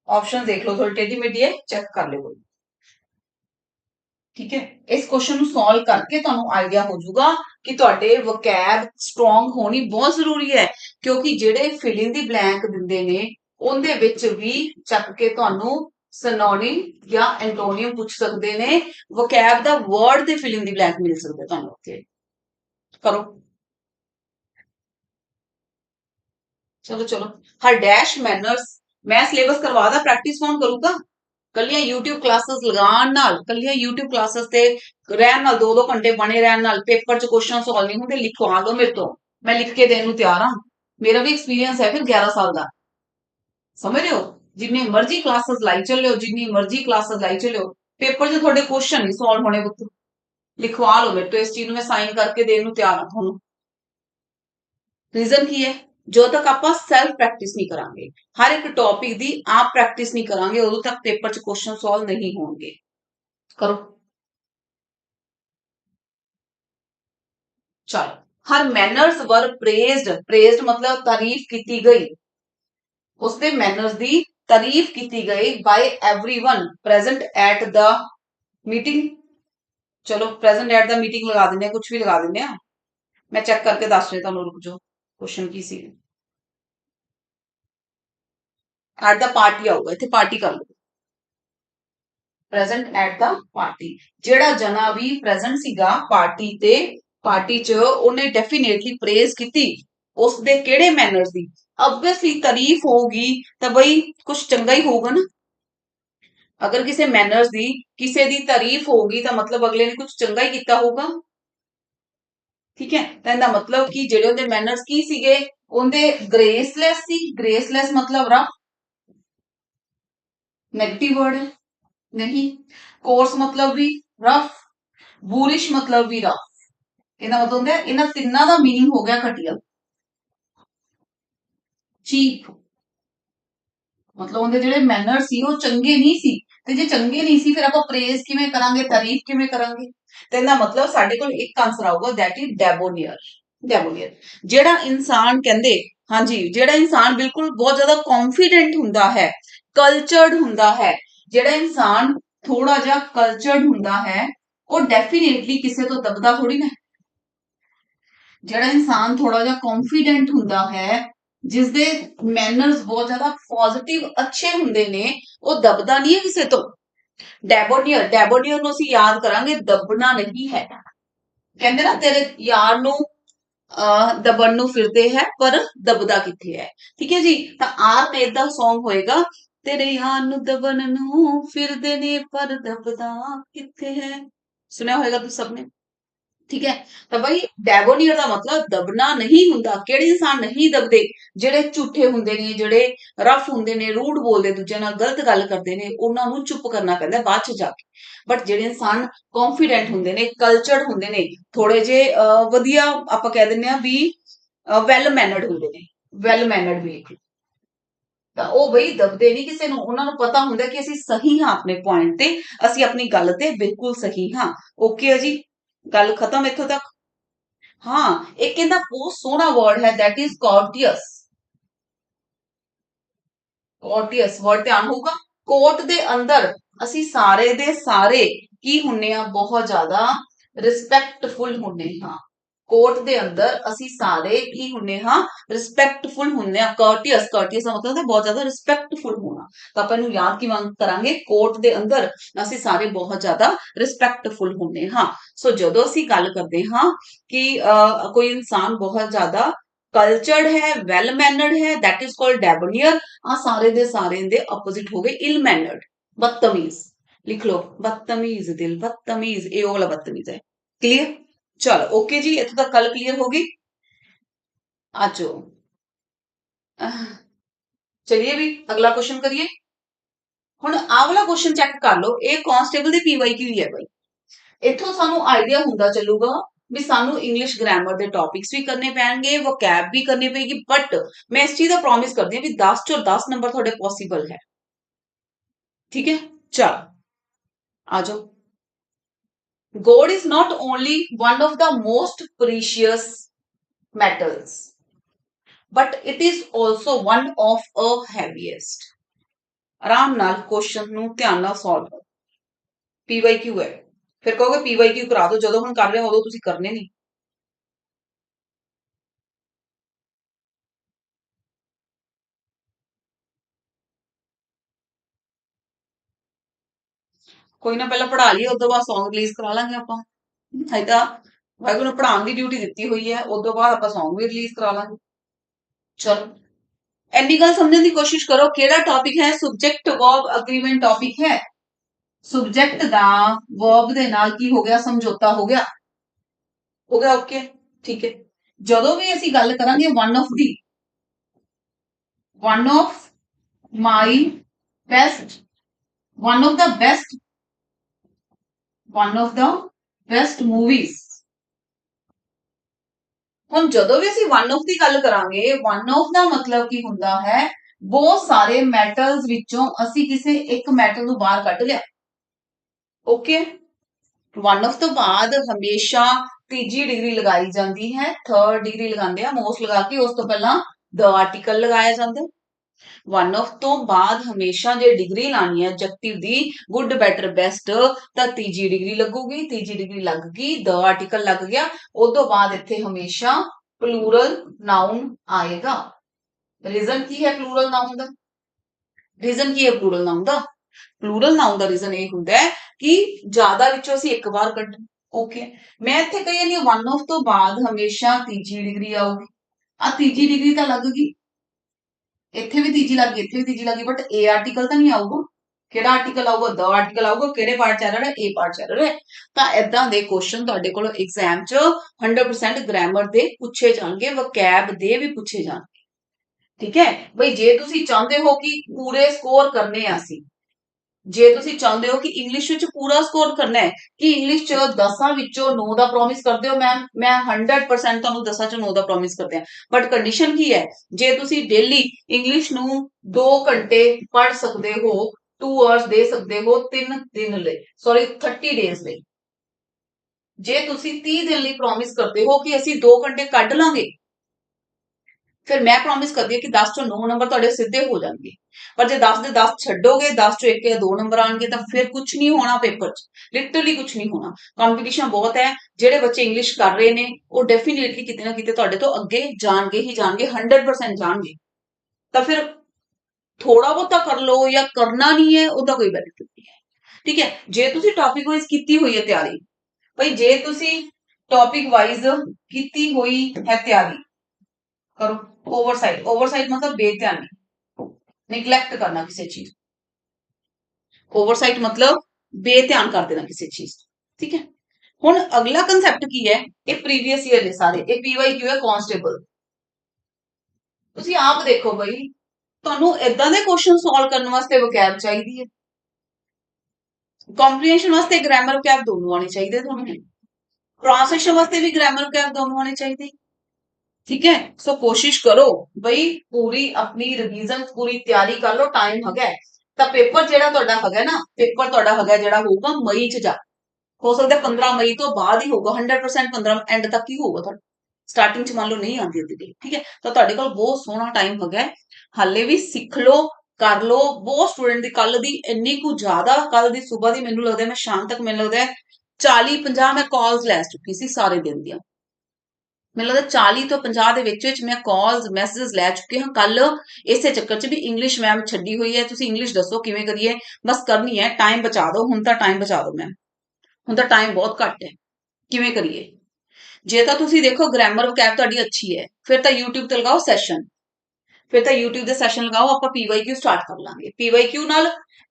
ਆਪਸ਼ਨ ਦੇਖ ਲਓ ਥੋੜੀ ਟੇਢੀ ਮੇਢੀ ਹੈ ਚੈੱਕ ਕਰ ਲਿਓ ਠੀਕ ਹੈ? ਇਸ ਕੁਐਸਚਨ ਨੂੰ ਸੋਲਵ ਕਰਕੇ ਤੁਹਾਨੂੰ ਆਈਡੀਆ ਹੋ ਜਾਊਗਾ ਕਿ ਤੁਹਾਡੇ ਵੋਕੈਬ ਸਟਰੋਂਗ ਹੋਣੀ ਬਹੁਤ ਜ਼ਰੂਰੀ ਹੈ, ਕਿਉਂਕਿ ਜਿਹੜੇ ਫਿਲਿੰਗ ਦੀ ਬਲੈਂਕ ਦਿੰਦੇ ਨੇ, ਉਹਦੇ ਵਿੱਚ ਵੀ ਚੱਕ ਕੇ ਤੁਹਾਨੂੰ ਸਿਨੋਨਿਮ ਜਾਂ ਐਂਟੋਨੀਮ ਪੁੱਛ ਸਕਦੇ ਨੇ। ਵਕੈਬ ਦਾ ਵਰਡ ਦੇ ਫਿਲਿੰਗ ਦੀ ਬਲੈਂਕ ਮਿਲ ਸਕਦਾ ਤੁਹਾਨੂੰ ਉੱਥੇ। ਕਰੋ। ਚਲੋ ਚਲੋ। ਹਰ ਡੈਸ਼ ਮੈਨਰਸ ਮੈਂ ਸਿਲੇਬਸ ਕਰਵਾ ਦਾ ਪ੍ਰੈਕਟਿਸ ਕੌਣ ਕਰੂਗਾ? ਕੱਲੀਆਂ YouTube ਕਲਾਸਸ ਲਗਾਉਣ ਨਾਲ, ਕੱਲੀਆਂ YouTube ਕਲਾਸਸ ਤੇ ਰਹਿਣ ਨਾਲ 2-2 ਘੰਟੇ ਬਣੇ ਰਹਿਣ ਨਾਲ, ਪੇਪਰ 'ਚ ਕੁਐਸਚਨ ਸੋਲਵ ਨਹੀਂ ਹੁੰਦੇ ਲਿਖਵਾ ਲਓ ਮੇਰੇ ਤੋਂ। ਮੈਂ ਲਿਖ ਕੇ ਦੇਣ ਨੂੰ ਤਿਆਰ ਹਾਂ। ਮੇਰਾ ਵੀ ਐਕਸਪੀਰੀਅੰਸ ਹੈ ਫਿਰ 11 ਸਾਲ ਦਾ। ਸਮਝ ਰਹੇ ਹੋ? ਜਿੰਨੇ ਮਰਜ਼ੀ ਕਲਾਸਸ ਲਾਈ ਚੱਲਿਓ, ਜਿੰਨੀ ਮਰਜ਼ੀ ਕਲਾਸਸ ਲਾਈ ਚੱਲਿਓ, ਪੇਪਰ 'ਚ ਤੁਹਾਡੇ ਕੁਐਸਚਨ ਨਹੀਂ ਸੋਲਵ ਹੋਣੇ ਬੁੱਤ ਲਿਖਵਾ ਲਓ ਮੇਰੇ ਤੋਂ, ਇਸ ਚੀਜ਼ ਨੂੰ ਮੈਂ ਸਾਈਨ ਕਰਕੇ ਦੇਣ ਨੂੰ ਤਿਆਰ ਹਾਂ ਤੁਹਾਨੂੰ। ਰੀਜ਼ਨ ਕੀ ਹੈ? ਜਦੋਂ ਤੱਕ ਆਪਾਂ ਸੈਲਫ ਪ੍ਰੈਕਟਿਸ ਨਹੀਂ ਕਰਾਂਗੇ ਹਰ ਇੱਕ ਟੌਪਿਕ ਦੀ ਆਪ ਪ੍ਰੈਕਟਿਸ ਨਹੀਂ ਕਰਾਂਗੇ ਉਦੋਂ ਤੱਕ ਪੇਪਰ 'ਚ ਕੁਐਸਚਨ ਸੋਲਵ ਨਹੀਂ ਹੋਣਗੇ ਕਰੋ ਚਲ ਹਰ ਮੈਨਰਸ ਵਰ ਪ੍ਰੇਜ਼ਡ ਪ੍ਰੇਜ਼ਡ ਮਤਲਬ ਤਾਰੀਫ ਕੀਤੀ ਗਈ ਉਸਦੇ ਮੈਨਰਸ ਦੀ ਤਾਰੀਫ ਕੀਤੀ ਗਈ by everyone present at the meeting ਚਲੋ ਪ੍ਰੈਜ਼ੈਂਟ ਐਟ ਦਾ ਮੀਟਿੰਗ ਲਗਾ ਦਿੰਦੇ ਆ ਕੁਝ ਵੀ ਲਗਾ ਦਿੰਦੇ ਆ ਮੈਂ ਚੈੱਕ ਕਰਕੇ ਦੱਸ ਰਿਹਾ ਤੁਹਾਨੂੰ ਰੁਕ ਜਾਓ ਕੁਐਸਚਨ ਕੀ ਸੀ? ਐਟ ਦਾ ਪਾਰਟੀ ਆਊਗਾ, ਇੱਥੇ ਪਾਰਟੀ ਕਰ ਲਓ। ਪ੍ਰੈਜ਼ੈਂਟ ਐਟ ਦਾ ਪਾਰਟੀ ਜਿਹੜਾ ਜਨਾ ਵੀ ਪ੍ਰੈਜ਼ੈਂਟ ਸੀਗਾ ਪਾਰਟੀ ਤੇ ਪਾਰਟੀ 'ਚ ਉਹਨੇ ਡੈਫੀਨੇਟਲੀ ਪ੍ਰੇਜ਼ ਕੀਤੀ। ਉਸ ਦੇ ਕਿਹੜੇ ਮੈਨਰਸ ਦੀ? ਆਬਵੀਅਸਲੀ ਤਾਰੀਫ ਹੋਊਗੀ, ਤਾਂ ਬਈ ਕੁਝ ਚੰਗਾ ਹੀ ਹੋਊਗਾ ਨਾ। ਅਗਰ ਕਿਸੇ ਮੈਨਰਸ ਦੀ ਕਿਸੇ ਦੀ ਤਾਰੀਫ ਹੋਊਗੀ, ਤਾਂ ਮਤਲਬ ਅਗਲੇ ਨੇ ਕੁਝ ਚੰਗਾ ਹੀ ਕੀਤਾ ਹੋਊਗਾ। ਠੀਕ ਹੈ? ਤਾਂ ਇਹਦਾ ਮਤਲਬ ਕਿ ਜਿਹੜੇ ਉਹਦੇ ਮੈਨਰਸ ਕੀ ਸੀਗੇ? ਉਹਦੇ ਗ੍ਰੇਸਲੈਸ ਸੀ। ਗ੍ਰੇਸਲੈਸ ਮਤਲਬ ਰਫ ਨੈਗੇਟਿਵ ਵਰਡ ਨਹੀਂ। ਕੋਰਸ ਮਤਲਬ ਵੀ ਰਫ ਬੂਰਿਸ਼ ਮਤਲਬ ਵੀ ਰਫ ਇਹਦਾ ਮਤਲਬ ਹੁੰਦਾ ਇਹਨਾਂ ਤਿੰਨਾਂ ਦਾ ਮੀਨਿੰਗ ਹੋ ਗਿਆ ਘਟੀਆ। ਚੀਪ ਮਤਲਬ ਉਹਦੇ ਜਿਹੜੇ ਮੈਨਰ ਸੀ ਉਹ ਚੰਗੇ ਨਹੀਂ ਸੀ ਤੇ ਜੇ ਚੰਗੇ ਨਹੀਂ ਸੀ ਫਿਰ ਆਪਾਂ ਪ੍ਰੇਜ਼ ਕਿਵੇਂ ਕਰਾਂਗੇ ਤਾਰੀਫ ਕਿਵੇਂ ਕਰਾਂਗੇ ਤੇ ਇਹਦਾ ਮਤਲਬ ਸਾਡੇ ਕੋਲ ਇੱਕ ਆਨਸਰ ਆਊਗਾ ਦੈਟ ਇਜ਼ ਡੈਬੋਨੀਅਰ ਡੈਬੋਨੀਅਰ ਜਿਹੜਾ ਇਨਸਾਨ ਕਹਿੰਦੇ ਹਾਂਜੀ ਜਿਹੜਾ ਇਨਸਾਨ ਬਿਲਕੁਲ ਬਹੁਤ ਜ਼ਿਆਦਾ ਕੌਨਫੀਡੈਂਟ ਹੁੰਦਾ ਹੈ ਕਲਚਰਡ ਹੁੰਦਾ ਹੈ ਜਿਹੜਾ ਇਨਸਾਨ ਥੋੜਾ ਜਿਹਾ ਕਲਚਰਡ ਹੁੰਦਾ ਹੈ ਉਹ ਡੈਫੀਨੇਟਲੀ ਕਿਸੇ ਤੋਂ ਦਬਦਾ ਥੋੜੀ ਨਾ ਜਿਹੜਾ ਇਨਸਾਨ ਥੋੜਾ ਜਿਹਾ ਕੌਨਫੀਡੈਂਟ ਹੁੰਦਾ ਹੈ ਜਿਸ ਦੇ ਮੈਨਰਸ ਬਹੁਤ ਜ਼ਿਆਦਾ ਪੋਜ਼ਿਟਿਵ ਅੱਛੇ ਹੁੰਦੇ ਨੇ, ਉਹ ਦਬਦਾ ਨਹੀਂ ਹੈ ਕਿਸੇ ਤੋਂ। ਡੈਬੋਨੀਅਰ ਡੈਬੋਨੀਅਰ ਨੂੰ ਅਸੀਂ ਯਾਦ ਕਰਾਂਗੇ, ਦਬਣਾ ਨਹੀਂ ਹੈ। ਕਹਿੰਦੇ ਨਾ, ਤੇਰੇ ਯਾਰ ਨੂੰ ਦਬਣ ਨੂੰ ਫਿਰਦੇ ਹੈ, ਪਰ ਦਬਦਾ ਕਿੱਥੇ ਹੈ? ਠੀਕ ਹੈ ਜੀ? ਤਾਂ ਆਰ ਤੇ ਇਦਾਂ Song ਹੋਏਗਾ, ਤੇਰੇ ਯਾਰ ਨੂੰ ਦਬਣ ਨੂੰ ਫਿਰਦੇ ਨੇ, ਪਰ ਦਬਦਾ ਕਿੱਥੇ ਹੈ? ਸੁਣਿਆ ਹੋਏਗਾ ਤੁਸੀਂ ਸਭ ਨੇ? ਠੀਕ ਹੈ? ਤਾਂ ਬਈ ਡੈਬੋਨੀਅਰ ਦਾ ਮਤਲਬ ਦਬਣਾ ਨਹੀਂ ਹੁੰਦਾ, ਕਿਹੜੇ ਇਨਸਾਨ ਨਹੀਂ ਦਬਦੇ? ਜਿਹੜੇ ਝੂਠੇ ਹੁੰਦੇ ਨੇ, ਜਿਹੜੇ ਰਫ ਹੁੰਦੇ ਨੇ, ਰੂਡ ਬੋਲਦੇ, ਦੂਜਿਆਂ ਨਾਲ ਗਲਤ ਗੱਲ ਕਰਦੇ ਨੇ, ਉਹਨਾਂ ਨੂੰ ਚੁੱਪ ਕਰਨਾ ਪੈਂਦਾ ਬਾਅਦ ਚ ਜਾ ਕੇ। ਬਟ ਜਿਹੜੇ ਇਨਸਾਨ ਕੌਨਫੀਡੈਂਟ ਹੁੰਦੇ ਨੇ ਕਲਚਰਡ ਹੁੰਦੇ ਨੇ ਥੋੜੇ ਜੇ ਵਧੀਆ ਆਪਾਂ ਕਹਿ ਦਿੰਨੇ ਆ ਵੀ ਵੈਲ ਮੈਨਰਡ ਹੁੰਦੇ ਨੇ ਵੈਲ ਮੈਨਰਡ ਵੀ ਤਾਂ ਉਹ ਬਈ ਦਬਦੇ ਨਹੀਂ ਕਿਸੇ ਨੂੰ। ਉਹਨਾਂ ਨੂੰ ਪਤਾ ਹੁੰਦਾ ਕਿ ਅਸੀਂ ਸਹੀ ਹਾਂ ਆਪਣੇ ਪੁਆਇੰਟ ਤੇ, ਅਸੀਂ ਆਪਣੀ ਗੱਲ ਤੇ ਬਿਲਕੁਲ ਸਹੀ ਹਾਂ। ਓਕੇ ਆ ਜੀ? ਗੱਲ ਖਤਮ ਇੱਥੋਂ ਤੱਕ? ਹਾਂ ਇੱਕ ਇਹਦਾ ਬਹੁਤ ਸੋਹਣਾ ਵਰਡ ਹੈ, that is courteous. Courteous word ਧਿਆਨ ਹੋਊਗਾ। ਕੋਰਟ ਦੇ ਅੰਦਰ ਅਸੀਂ ਸਾਰੇ ਦੇ ਸਾਰੇ ਕੀ ਹੁੰਨੇ ਆ? ਬਹੁਤ ਜ਼ਿਆਦਾ ਰਿਸਪੈਕਟਫੁਲ ਹੁੰਨੇ ਹਾਂ। ਕੋਰਟ ਦੇ ਅੰਦਰ ਅਸੀਂ ਸਾਰੇ ਕੀ ਹੁੰਨੇ ਹਾਂ ਰਿਸਪੈਕਟਫੁਲ ਹੁੰਨੇ ਆ ਕਰਟੀਅਸ ਕਰਟੀਅਸ ਦਾ ਮਤਲਬ ਹੈ ਬਹੁਤ ਜ਼ਿਆਦਾ ਰਿਸਪੈਕਟਫੁਲ ਹੋਣਾ। ਤਾਂ ਆਪਾਂ ਇਹਨੂੰ ਯਾਦ ਕਿਵੇਂ ਕਰਾਂਗੇ? ਕੋਰਟ ਦੇ ਅੰਦਰ ਅਸੀਂ ਸਾਰੇ ਬਹੁਤ ਜ਼ਿਆਦਾ ਰਿਸਪੈਕਟਫੁਲ ਹੁੰਨੇ ਹਾਂ। ਸੋ ਜਦੋਂ ਅਸੀਂ ਗੱਲ ਕਰਦੇ ਹਾਂ ਕਿ ਕੋਈ ਇਨਸਾਨ ਬਹੁਤ ਜ਼ਿਆਦਾ ਕਲਚਰਡ ਹੈ ਵੈਲ ਮੈਨਰਡ ਹੈ ਥੈਟ ਇਜ਼ ਕਾਲਡ ਡੈਬੋਨੀਅਰ ਆ ਸਾਰੇ ਦੇ ਸਾਰੇ ਦੇ ਆਪੋਜ਼ਿਟ ਹੋ ਗਏ ਇਲ ਮੈਨਰਡ ਬਦਤਮੀਜ਼। ਲਿਖ ਲਓ, ਬਦਤਮੀਜ਼ ਦਿਲ, ਬਦਤਮੀਜ਼, ਇਹ ਉਹ ਵਾਲਾ ਬਦਤਮੀਜ਼ ਹੈ। ਕਲੀਅਰ ਚਲੋ ਓਕੇ ਜੀ, ਇੱਥੋਂ ਤੱਕ ਕੱਲ ਕਲੀਅਰ ਹੋ ਗਈ। ਆਜੋ। ਚਲਿਏ ਵੀ, ਅਗਲਾ ਕੁਐਸਚਨ ਕਰੀਏ। ਹੁਣ ਆਹ ਵਾਲਾ ਕੁਐਸਚਨ ਚੈੱਕ ਕਰ ਲਓ, ਇਹ ਕਨਸਟੇਬਲ ਦੇ ਪੀਵਾਈਕਿਊ ਹੀ ਹੈ ਬਾਈ? ਇੱਥੋਂ ਸਾਨੂੰ ਆਈਡੀਆ ਹੁੰਦਾ ਚੱਲੂਗਾ ਵੀ ਸਾਨੂੰ ਇੰਗਲਿਸ਼ ਗ੍ਰਾਮਰ ਦੇ ਟੌਪਿਕਸ ਵੀ ਕਰਨੇ ਪੈਣਗੇ ਵੋਕੈਬ ਵੀ ਕਰਨੀ ਪਏਗੀ ਬਟ ਮੈਂ ਇਸ ਚੀਜ਼ ਦਾ ਪ੍ਰੋਮਿਸ ਕਰਦੀ ਹਾਂ ਵੀ 10 ਚੋਂ 10 ਨੰਬਰ ਤੁਹਾਡੇ ਪੋਸੀਬਲ ਹੈ। ਠੀਕ ਹੈ? ਚਲ ਜਾਓ gold is not only one of the most precious metals, but it is also one of a heaviest. ਆਰਾਮ ਨਾਲ ਕੁਐਸਚਨ ਨੂੰ ਧਿਆਨ ਨਾਲ ਸੋਲਵ ਕਰੋ ਪੀਵਾਈਕਿਊ ਹੈ ਫਿਰ ਕਹੋਗੇ ਪੀਵਾਈਕਿਊ ਕਰਾ ਦਿਓ ਜਦੋਂ ਹੁਣ ਕਰ ਰਹੇ ਹੋ ਉਦੋਂ ਤੁਸੀਂ ਕਰਨੇ ਨਹੀਂ ਕੋਈ ਨਾ ਪਹਿਲਾਂ ਪੜ੍ਹਾ ਲਈਏ ਉਸ ਤੋਂ ਬਾਅਦ Song ਰਿਲੀਜ਼ ਕਰਾ ਲਾਂਗੇ ਆਪਾਂ। ਹੈ ਤਾਂ ਵਾਹਿਗੁਰੂ ਨੂੰ ਪੜਾਉਣ ਦੀ ਡਿਊਟੀ ਦਿੱਤੀ ਹੋਈ ਹੈ ਉਸ ਤੋਂ ਬਾਅਦ ਆਪਾਂ Song ਵੀ ਰਿਲੀਜ਼ ਕਰਾ ਲਾਂਗੇ। ਚਲੋ ਐਨੀ ਗੱਲ ਸਮਝਣ ਦੀ ਕੋਸ਼ਿਸ਼ ਕਰੋ, ਕਿਹੜਾ ਟੌਪਿਕ ਹੈ? ਸਬਜੈਕਟ ਵਰਬ ਅਗਰੀਮੈਂਟ ਟੌਪਿਕ ਹੈ। ਸਬਜੈਕਟ ਦਾ ਵਰਬ ਦੇ ਨਾਲ ਕੀ ਹੋ ਗਿਆ? ਸਮਝੌਤਾ ਹੋ ਗਿਆ। ਹੋ ਗਿਆ ਓਕੇ ਠੀਕ ਹੈ। ਜਦੋਂ ਵੀ ਅਸੀਂ ਗੱਲ ਕਰਾਂਗੇ one of the one of my best one of the best one of the best movies. ਹੁਣ ਜਦੋਂ ਵੀ ਅਸੀਂ ਵਨ of ਦੀ ਗੱਲ ਕਰਾਂਗੇ ਵਨ of ਦਾ ਮਤਲਬ ਕੀ ਹੁੰਦਾ ਹੈ, ਬਹੁਤ ਸਾਰੇ ਮੈਟਲਸ ਵਿੱਚੋਂ ਅਸੀਂ ਕਿਸੇ ਇੱਕ ਮੈਟਲ ਨੂੰ ਬਾਹਰ ਕੱਢ ਲਿਆ। ਓਕੇ ਵਨ of ਤੋਂ ਬਾਅਦ ਹਮੇਸ਼ਾ ਤੀਜੀ ਡਿਗਰੀ ਲਗਾਈ ਜਾਂਦੀ ਹੈ ਥਰਡ ਡਿਗਰੀ ਲਗਾਉਂਦੇ ਆ ਮੋਸਟ ਲਗਾ ਕੇ ਉਸ ਤੋਂ ਪਹਿਲਾਂ ਦ ਆਰਟੀਕਲ ਲਗਾਇਆ ਜਾਂਦਾ ਵਨ ਆਫ ਤੋਂ ਬਾਅਦ ਹਮੇਸ਼ਾ ਜੇ ਡਿਗਰੀ ਲਾਣੀ ਹੈ ਐਡਜੈਕਟਿਵ ਦੀ ਗੁੱਡ ਬੈਟਰ ਬੈਸਟ ਤਾਂ ਤੀਜੀ ਡਿਗਰੀ ਲੱਗੂਗੀ, ਤੀਜੀ ਡਿਗਰੀ ਲੱਗ ਗਈ ਦ ਆਰਟੀਕਲ ਲੱਗ ਗਿਆ ਉਸ ਤੋਂ ਬਾਅਦ ਇੱਥੇ ਹਮੇਸ਼ਾ ਪਲੂਰਲ ਨਾਉਨ ਆਏਗਾ। ਰੀਜ਼ਨ ਕੀ ਹੈ ਪਲੂਰਲ ਨਾਉਨ ਦਾ? ਰੀਜ਼ਨ ਕੀ ਹੈ ਪਲੂਰਲ ਨਾਉਨ ਦਾ? ਪਲੂਰਲ ਨਾਉਨ ਦਾ ਰੀਜ਼ਨ ਇਹ ਹੁੰਦਾ ਹੈ ਕਿ ਜ਼ਿਆਦਾ ਵਿੱਚੋਂ ਅਸੀਂ ਇੱਕ ਵਾਰ ਕੱਢਣਾ ਓਕੇ ਮੈਂ ਇੱਥੇ ਕਹੀ ਨਹੀਂ ਵਨ ਆਫ ਤੋਂ ਬਾਅਦ ਹਮੇਸ਼ਾ ਤੀਜੀ ਡਿਗਰੀ ਆਊਗੀ। ਆ ਤੀਜੀ ਡਿਗਰੀ ਤਾਂ ਲੱਗ ਗਈ। ਇੱਥੇ ਵੀ ਤੀਜੀ ਲੱਗੀ ਇੱਥੇ ਵੀ ਤੀਜੀ ਲੱਗੀ ਬਟ ਏ ਆਰਟੀਕਲ ਤਾਂ ਨਹੀਂ ਆਊਗਾ। ਕਿਹੜਾ ਆਰਟੀਕਲ ਆਊਗਾ? ਦ ਆਰਟੀਕਲ ਆਊਗਾ। ਕਿਹੜੇ ਪਾਰਟ ਚੱਲ ਰਿਹਾ ਏ ਪਾਰਟ ਚੱਲ ਰਿਹਾ ਤਾਂ ਇਦਾਂ ਦੇ ਕੁਐਸਚਨ ਤੁਹਾਡੇ ਕੋਲ ਐਗਜ਼ਾਮ 'ਚ 100% ਗ੍ਰਾਮਰ ਦੇ ਪੁੱਛੇ ਜਾਣਗੇ ਵਕੈਬ ਦੇ ਵੀ ਪੁੱਛੇ ਜਾਣਗੇ। ਠੀਕ ਹੈ? ਬਈ ਜੇ ਤੁਸੀਂ ਚਾਹੁੰਦੇ ਹੋ ਕਿ ਪੂਰੇ ਸਕੋਰ ਕਰਨੇ ਆ ਅਸੀਂ ਜੇ ਤੁਸੀਂ ਚਾਹੁੰਦੇ ਹੋ ਕਿ ਇੰਗਲਿਸ਼ ਵਿੱਚ ਪੂਰਾ ਸਕੋਰ ਕਰਨਾ ਹੈ, ਕਿ ਇੰਗਲਿਸ਼ ਚ 10 ਵਿੱਚੋਂ 9 ਦਾ ਪ੍ਰੋਮਿਸ ਕਰਦੇ ਹੋ ਮੈਮ ਮੈਂ 100% ਤੁਹਾਨੂੰ 10 ਚੋਂ 9 ਦਾ ਪ੍ਰੋਮਿਸ ਕਰਦੇ ਆ ਬਟ ਕੰਡੀਸ਼ਨ ਕੀ ਹੈ? ਜੇ ਤੁਸੀਂ ਡੇਲੀ ਇੰਗਲਿਸ਼ ਨੂੰ 2 ਘੰਟੇ ਪੜ੍ਹ ਸਕਦੇ ਹੋ 2 ਆਵਰਸ ਦੇ ਸਕਦੇ ਹੋ 3 ਦਿਨ ਲਈ ਸੌਰੀ 30 ਡੇਜ਼ ਲਈ। ਜੇ ਤੁਸੀਂ 30 ਦਿਨ ਲਈ ਪ੍ਰੋਮਿਸ ਕਰਦੇ ਹੋ ਕਿ ਅਸੀਂ 2 ਘੰਟੇ ਕੱਢ ਲਾਂਗੇ ਫਿਰ ਮੈਂ ਪ੍ਰੋਮਿਸ ਕਰਦੀ ਹਾਂ ਕਿ 10 ਚੋਂ 9 ਨੰਬਰ ਤੁਹਾਡੇ ਸਿੱਧੇ ਹੋ ਜਾਣਗੇ। ਪਰ ਜੇ 10 ਦੇ 10 ਛੱਡੋਗੇ 10 ਚੋਂ 1 ਜਾਂ 2 ਨੰਬਰ ਆਣਗੇ ਤਾਂ ਫਿਰ ਕੁਝ ਨਹੀਂ ਹੋਣਾ ਪੇਪਰ 'ਚ। ਲਿਟਰਲੀ ਕੁਝ ਨਹੀਂ ਹੋਣਾ। ਕੰਪੀਟੀਸ਼ਨ ਬਹੁਤ ਹੈ। ਜਿਹੜੇ ਬੱਚੇ ਇੰਗਲਿਸ਼ ਕਰ ਰਹੇ ਨੇ, ਉਹ ਡੈਫੀਨਿਟਲੀ ਕਿਤੇ ਨਾ ਕਿਤੇ ਤੁਹਾਡੇ ਤੋਂ ਅੱਗੇ ਜਾਣਗੇ ਹੀ ਜਾਣਗੇ 100% ਜਾਣਗੇ। ਤਾਂ ਫਿਰ ਥੋੜਾ ਬਹੁਤਾ ਕਰ ਲਓ ਜਾਂ ਕਰਨਾ ਨਹੀਂ ਹੈ ਉਹਦਾ ਕੋਈ ਬੈਨੀਫਿਟ ਨਹੀਂ ਹੈ। ਠੀਕ ਹੈ? ਜੇ ਤੁਸੀਂ ਟੌਪਿਕ ਵਾਈਜ਼ ਕੀਤੀ ਹੋਈ ਹੈ ਤਿਆਰੀ ਭਈ ਜੇ ਤੁਸੀਂ ਟੌਪਿਕ ਵਾਈਜ਼ ਕੀਤੀ ਹੋਈ ਹੈ ਤਿਆਰੀ ਕਰੋ ਓਵਰਸਾਈਟ ਓਵਰਸਾਈਟ ਮਤਲਬ ਬੇਧਿਆਨੀ ਨਿਗਲੈਕਟ ਕਰਨਾ ਕਿਸੇ ਚੀਜ਼ ਓਵਰਸਾਈਟ ਮਤਲਬ ਬੇਧਿਆਨ ਕਰ ਦੇਣਾ ਕਿਸੇ ਚੀਜ਼ ਠੀਕ ਹੈ? ਹੁਣ ਅਗਲਾ ਕਨਸੈਪਟ ਕੀ ਹੈ? ਇਹ ਪ੍ਰੀਵੀਅਸ ਈਅਰ ਨੇ ਸਾਰੇ, ਇਹ ਪੀਵਾਈ ਕਿਊ ਹੈ ਕਨਸਟੇਬਲ ਤੁਸੀਂ ਆਪ ਦੇਖੋ ਬਈ, ਤੁਹਾਨੂੰ ਇਦਾਂ ਦੇ ਕੁਐਸਚਨ ਸੋਲਵ ਕਰਨ ਵਾਸਤੇ ਵੋਕੈਬ ਚਾਹੀਦੀ ਹੈ। ਕੰਪਰੀਹੈਂਸ਼ਨ ਵਾਸਤੇ ਗ੍ਰਾਮਰ ਵੋਕੈਬ ਦੋਨੋਂ ਆਣੇ ਚਾਹੀਦੇ ਤੁਹਾਨੂੰ। ਟ੍ਰਾਂਸਲੇਸ਼ਨ ਵਾਸਤੇ ਵੀ ਗ੍ਰਾਮਰ ਵੋਕੈਬ ਦੋਨੋਂ ਆਣੇ ਚਾਹੀਦੇ। ਠੀਕ ਹੈ? ਸੋ ਕੋਸ਼ਿਸ਼ ਕਰੋ ਬਈ ਪੂਰੀ ਆਪਣੀ ਰਿਵੀਜ਼ਨ ਪੂਰੀ ਤਿਆਰੀ ਕਰ ਲਓ ਟਾਈਮ ਹੈਗਾ ਤਾਂ ਪੇਪਰ ਜਿਹੜਾ ਤੁਹਾਡਾ ਹੈਗਾ ਨਾ ਪੇਪਰ ਤੁਹਾਡਾ ਹੈਗਾ ਜਿਹੜਾ ਹੋਊਗਾ ਮਈ ਚ ਜਾ। ਹੋ ਸਕਦਾ 15 ਮਈ ਤੋਂ ਬਾਅਦ ਹੀ ਹੋਊਗਾ 100% 15 ਐਂਡ ਤੱਕ ਹੀ ਹੋਊਗਾ ਤੁਹਾਡਾ। ਸਟਾਰਟਿੰਗ ਚ ਮੰਨ ਲਓ ਨਹੀਂ ਆਉਂਦੀ ਉਹਦੀ ਠੀਕ ਹੈ? ਤਾਂ ਤੁਹਾਡੇ ਕੋਲ ਬਹੁਤ ਸੋਹਣਾ ਟਾਈਮ ਹੈਗਾ ਹਾਲੇ ਵੀ ਸਿੱਖ ਲਓ, ਕਰ ਲਓ। ਬਹੁਤ ਸਟੂਡੈਂਟ ਦੀ ਕੱਲ ਦੀ ਇੰਨੀ ਕੁ ਜ਼ਿਆਦਾ ਕੱਲ ਦੀ ਸਵੇਰ ਦੀ ਮੈਨੂੰ ਲੱਗਦਾ ਮੈਂ ਸ਼ਾਮ ਤੱਕ ਮੈਨੂੰ ਲੱਗਦਾ ਹੈ 40 50 ਮੈਂ ਕਾਲਸ ਲੈ ਚੁੱਕੀ ਸੀ ਸਾਰੇ ਦਿਨ ਦੀਆਂ। ਮੈਨੂੰ ਲੱਗਦਾ 40 ਤੋਂ 50 ਦੇ ਵਿੱਚ ਵਿੱਚ ਮੈਂ ਕਾਲਸ ਮੈਸੇजेस ਲੈ ਚੁੱਕੇ ਹਾਂ। ਕੱਲ ਇਸੇ ਚੱਕਰ 'ਚ ਵੀ ਇੰਗਲਿਸ਼ ਮੈਮ ਛੱਡੀ ਹੋਈ ਹੈ। ਤੁਸੀਂ ਇੰਗਲਿਸ਼ ਦੱਸੋ ਕਿਵੇਂ ਕਰੀਏ? ਬਸ ਕਰਨੀ ਹੈ। ਟਾਈਮ ਬਚਾ ਦਿਓ। ਹੁਣ ਤਾਂ ਟਾਈਮ ਬਚਾ ਦਿਓ ਮੈਮ ਹੁਣ ਤਾਂ ਟਾਈਮ ਬਹੁਤ ਘੱਟ ਹੈ। ਕਿਵੇਂ ਕਰੀਏ? ਜੇ ਤਾਂ ਤੁਸੀਂ ਦੇਖੋ ਗ੍ਰਾਮਰ ਵਕੈਬ ਤੁਹਾਡੀ ਅੱਛੀ ਹੈ। ਫਿਰ ਤਾਂ YouTube ਤੇ ਲਗਾਓ ਸੈਸ਼ਨ ਫਿਰ ਤਾਂ YouTube ਦੇ ਸੈਸ਼ਨ ਲਗਾਓ। ਆਪਾਂ PYQ ਸਟਾਰਟ ਕਰ ਲਾਂਗੇ। PYQ ਨਾਲ